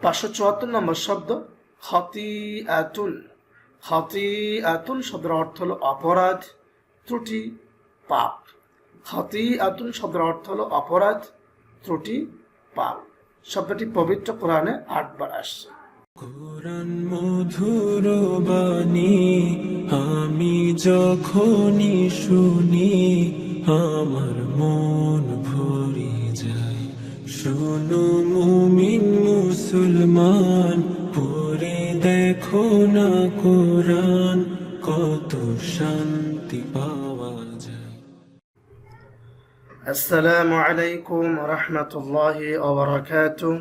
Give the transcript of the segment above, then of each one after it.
পাঁচশো চুয়াত্তর নম্বর শব্দ হতি আতুন হতি আতুন শব্দের অর্থ হলো অপরাধ, ত্রুটি, পাপ। হতি আতুন শব্দের অর্থ হলো অপরাধ, ত্রুটি, পাপ। শব্দটি পবিত্র কোরআনে আটবার আসছে। কোরআন মধুর বাণী, আমি যখনই শুনি, আমার মন ভরে যায়। শোনো মুমিন মুসলমান পড়ে দেখো না কোরআন কত শান্তি পাওয়া যায় السلام عليكم ورحمة الله وبركاته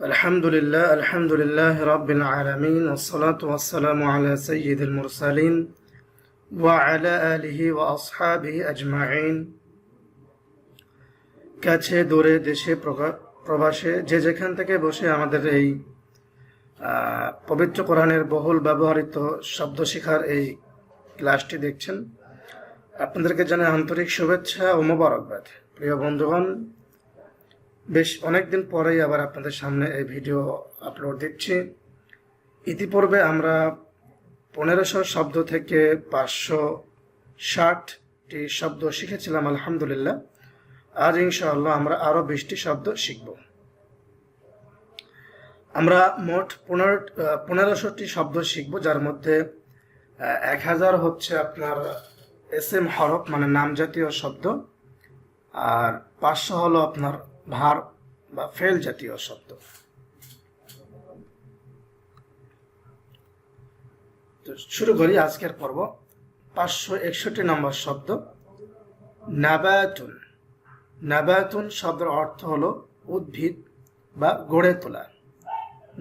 الحمد لله الحمد لله رب العالمين والصلاة والسلام على سيد المرسلين وعلى آله وأصحابه أجمعين কাছে দূরে দেশে প্রকা- প্রবাসে যে যেখান থেকে বসে আমাদের এই পবিত্র কোরআনের বহুল ব্যবহৃত শব্দ শিখার এই ক্লাসটি দেখছেন, আপনাদেরকে জানাই আন্তরিক শুভেচ্ছা ও মোবারকবাদ। প্রিয় বন্ধুগণ, বেশ অনেকদিন পরেই আবার আপনাদের সামনে এই ভিডিও আপলোড দিচ্ছি। ইতিপূর্বে আমরা পনেরোশো শব্দ থেকে পাঁচশো ষাটটি শব্দ শিখেছিলাম, আলহামদুলিল্লাহ। আজ ইনশাআল্লাহ আমরা আরও বিশটি শব্দ শিখব। আমরা মোট পনেরো, পনেরোশোটি শব্দ শিখব, যার মধ্যে এক হাজার হচ্ছে আপনার এস এম হরফ মানে নাম জাতীয় শব্দ, আর পাঁচশো হলো আপনার ভার বা ফেল জাতীয় শব্দ। তো শুরু করি আজকের পর্ব। পাঁচশো একষট্টি নম্বর শব্দ, নাবাতুন। নাবাতুন শব্দের অর্থ হলো উদ্ভিদ বা গড়ে তোলা।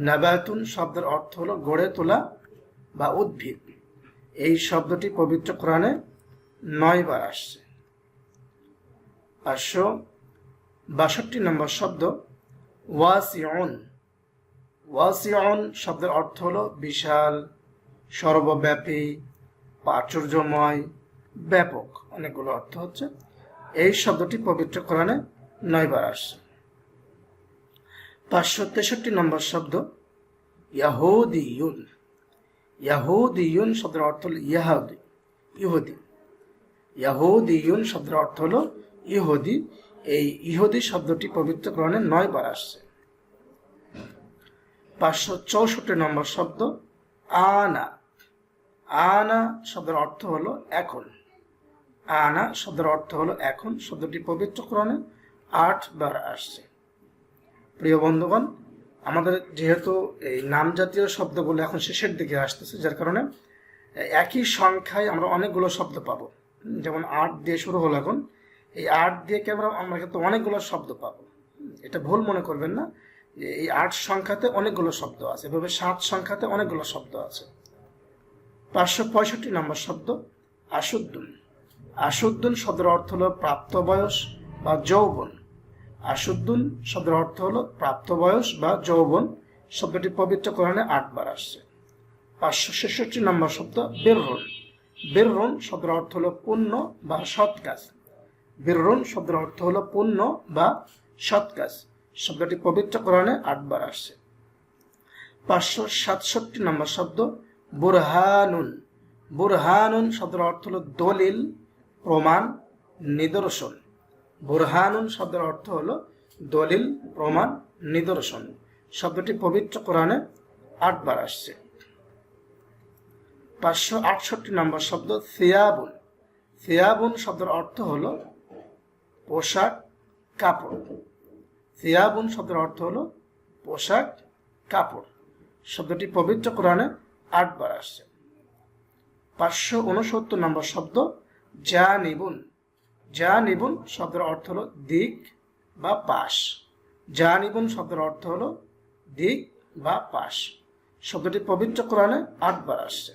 নাবাতুন শব্দের অর্থ হলো গড়ে তোলা বা উদ্ভিদ। এই শব্দটি পবিত্র কোরআনে নয় বার আসছে। পাঁচশো বাষট্টি নম্বর শব্দ ওয়াসিয়ন ওয়াসিয়ন শব্দের অর্থ হলো বিশাল, সর্বব্যাপী, প্রাচুর্যময়, ব্যাপক। অনেকগুলো অর্থ হচ্ছে এই শব্দটি পবিত্র কোরআনে নয় বার আসছে। পাঁচশো তেষট্টি নম্বর শব্দ ইয়াহুদিয়ুন। ইয়াহুদিয়ুন শব্দের অর্থ হল ইয়াহুদি, ইহুদি। ইয়াহুদিয়ুন শব্দের অর্থ হল ইহুদি। এই ইহুদি শব্দটি পবিত্র গ্রহণে নয় বার আসছে। পাঁচশো চৌষট্টি নম্বর শব্দ আনা। আনা শব্দের অর্থ হলো এখন। আনা শব্দের অর্থ হলো এখন, শব্দটি পবিত্র কোরআনে আট বার আসছে। প্রিয় বন্ধুগণ, আমাদের যেহেতু এই নাম জাতীয় শব্দগুলো এখন শেষের দিকে আসতেছে, যার কারণে একই সংখ্যায় আমরা অনেকগুলো শব্দ পাবো। যেমন আট দিয়ে শুরু হলো এখন, এই আট দিয়ে আমরা আমরা কিন্তু অনেকগুলো শব্দ পাবো। এটা ভুল মনে করবেন না এই আট সংখ্যাতে অনেকগুলো শব্দ আছে, এভাবে সাত সংখ্যাতে অনেকগুলো শব্দ আছে। পাঁচশো পঁয়ষট্টি নম্বর শব্দ, আশুদ্দুন। আশুদ্দুন শব্দের অর্থ হলো প্রাপ্তবয়স বা যৌবন। আশুদ্দুন শব্দের অর্থ হলো প্রাপ্তবয়স বা যৌবন। শব্দটি পবিত্র কোরআনে আটবার আসছে। পাঁচশো ছেষট্টি নম্বর শব্দ বেররুন। বেররুন শব্দের অর্থ হলো পুণ্য বা সৎ কাজ। বেররুন শব্দের অর্থ হলো পুণ্য বা সৎ কাজ। শব্দটি পবিত্র কোরআনে আটবার আসছে। পাঁচশো সাতষট্টি নম্বর শব্দ বুরহানুন। বুরহানুন শব্দের অর্থ হলো দলিল প্রমাণ, নিদর্শন। বুরহানুন শব্দের অর্থ হল দলিল, প্রমাণ, নিদর্শন। শব্দটি পবিত্র কোরআনে আটবার আসছে। পাঁচশো আটষট্টি নম্বর শব্দ সিয়াবুন। সিয়াবুন শব্দের অর্থ হল পোশাক, কাপড়। সিয়াবুন শব্দের অর্থ হল পোশাক, কাপড়। শব্দটি পবিত্র কোরআনে আটবার আসছে। পাঁচশো উনসত্তর নম্বর শব্দ যা নিবুন যা নিবুন শব্দের অর্থ হলো দিক বা পাশ। যা নিবুন শব্দের অর্থ হলো দিক বা পাশ। শব্দটি পবিত্র কোরআনে আটবার আসছে।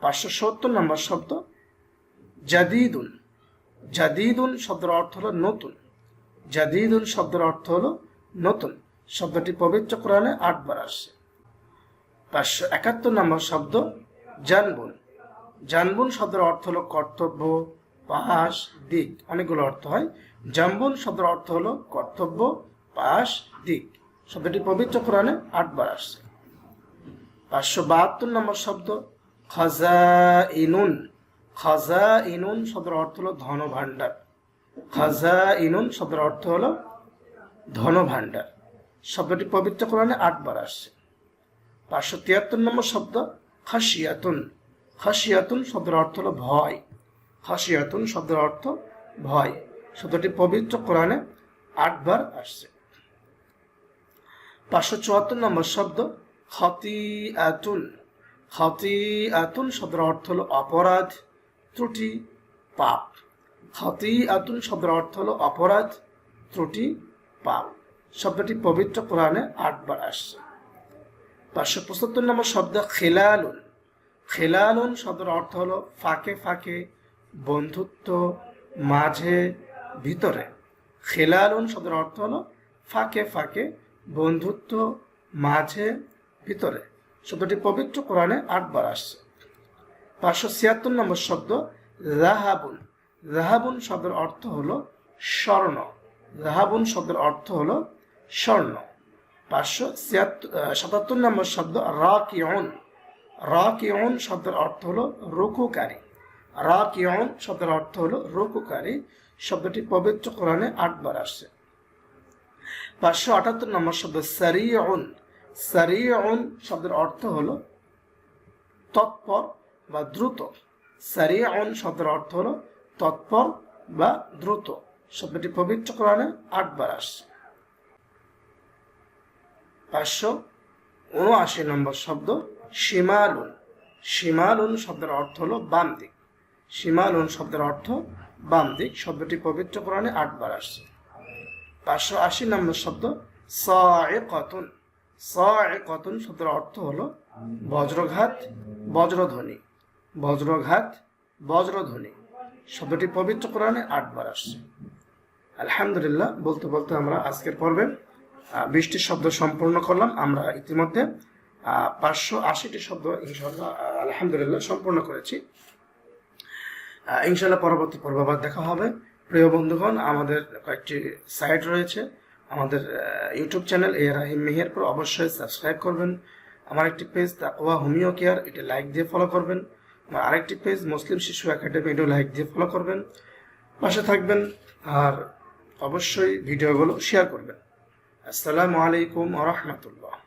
পাঁচশো সত্তর নম্বর শব্দ, জাদিদুন। জাদিদুন শব্দের অর্থ হলো নতুন। জাদিদুন শব্দের অর্থ হলো নতুন। শব্দটি পবিত্র কোরআনে আটবার আসছে। পাঁচশো একাত্তর নম্বর শব্দ, জানবুন। জানবুন শব্দের অর্থ হলো কর্তব্য, পাশ, দিক। অনেকগুলো অর্থ হয়। জাম্বুন শব্দের অর্থ হলো কর্তব্য, পাশ, দিক। শব্দটি পবিত্র কোরআনে আটবার আসছে। পাঁচশো বাহাত্তর নম্বর শব্দ খাজা ইনুন খাজা ইনুন শব্দের অর্থ হলো ধন ভাণ্ডার খাজা ইনুন শব্দের অর্থ হলো ধন ভাণ্ডার শব্দটি পবিত্র কোরআনে আটবার আসছে। পাঁচশো তিয়াত্তর নম্বর শব্দ খাসিয়াতুন খাসিয়াতুন শব্দের অর্থ হলো ভয়। খাসিয়াতুন শব্দের অর্থ ভয়। শব্দটি পবিত্র কোরআনে আটবার আসছে। পাঁচশো চুয়াত্তর নম্বর শব্দ খতি আতুন খতি আতুন শব্দের অর্থ হলো অপরাধ, ত্রুটি, পাপ। খতি আতুন শব্দের অর্থ হলো অপরাধ, ত্রুটি, পাপ। শব্দটি পবিত্র কোরআনে আটবার আসছে। পাঁচশো পঁচাত্তর নম্বর শব্দ খেলালুন। খেলালুন শব্দের অর্থ হলো ফাঁকে ফাঁকে, বন্ধুত্ব মাঝে, ভিতরে। খেলালুন শব্দের অর্থ হলো ফাঁকে ফাঁকে, বন্ধুত্ব মাঝে, ভিতরে। শব্দটি পবিত্র কোরআনে আটবার আসছে। পাঁচশো ছিয়াত্তর নম্বর শব্দ, রাহাবুন। রাহাবুন শব্দের অর্থ হলো স্বর্ণ। রাহাবুন শব্দের অর্থ হলো স্বর্ণ। পাঁচশো ছিয়াত্তর সাতাত্তর নম্বর শব্দ রাকিয়ন রাকিয়ন শব্দের অর্থ হলো রুকুকারী। রাকিয়ন শব্দের অর্থ হলো রুকুকারী। শব্দটি পবিত্র কোরআনে আটবার আসছে। পাঁচশো আটাত্তর নম্বর শব্দ সারিয়ন সারিয়ন শব্দের অর্থ হলো তৎপর বা দ্রুত। সারিয়ন শব্দের অর্থ হলো তৎপর বা দ্রুত। শব্দটি পবিত্র কোরআনে আটবার আসছে। পাঁচশো উনআশি নম্বর শব্দ সীমালুন সীমালুন শব্দের অর্থ হলো বাম দিক। সীমালুন শব্দের অর্থ বাম দিক। শব্দটি পবিত্র কোরআনে আটবার আসছে। পাঁচশো আশি নম্বর শব্দ স এ কতন স এ কতন শব্দের অর্থ হলো বজ্রঘাত, বজ্রধ্বনি। বজ্রঘাত, বজ্রধ্বনি। শব্দটি পবিত্র কোরআনে আটবার আসছে। আলহামদুলিল্লাহ, বলতে বলতে আমরা আজকের পর্বে বিশটি শব্দ সম্পূর্ণ করলাম। আমরা ইতিমধ্যে পাঁচশো আশিটি শব্দ ইনশাল্লাহ আলহামদুলিল্লাহ সম্পূর্ণ করেছি। ইনশাল্লাহ পরবর্তী পর্ব আবার দেখা হবে। প্রিয় বন্ধুগণ, আমাদের কয়েকটি সাইট রয়েছে। আমাদের ইউটিউব চ্যানেল এ রাহিম মেহেরপুর অবশ্যই সাবস্ক্রাইব করবেন। আমার একটি পেজ, তাকওয়া হোমিও কেয়ার, এটা লাইক দিয়ে ফলো করবেন। আমার আরেকটি পেজ, মুসলিম শিশু একাডেমি, এটাও লাইক দিয়ে ফলো করবেন। পাশে থাকবেন আর অবশ্যই ভিডিওগুলো শেয়ার করবেন। আসসালামু আলাইকুম রহমতুল্লাহ।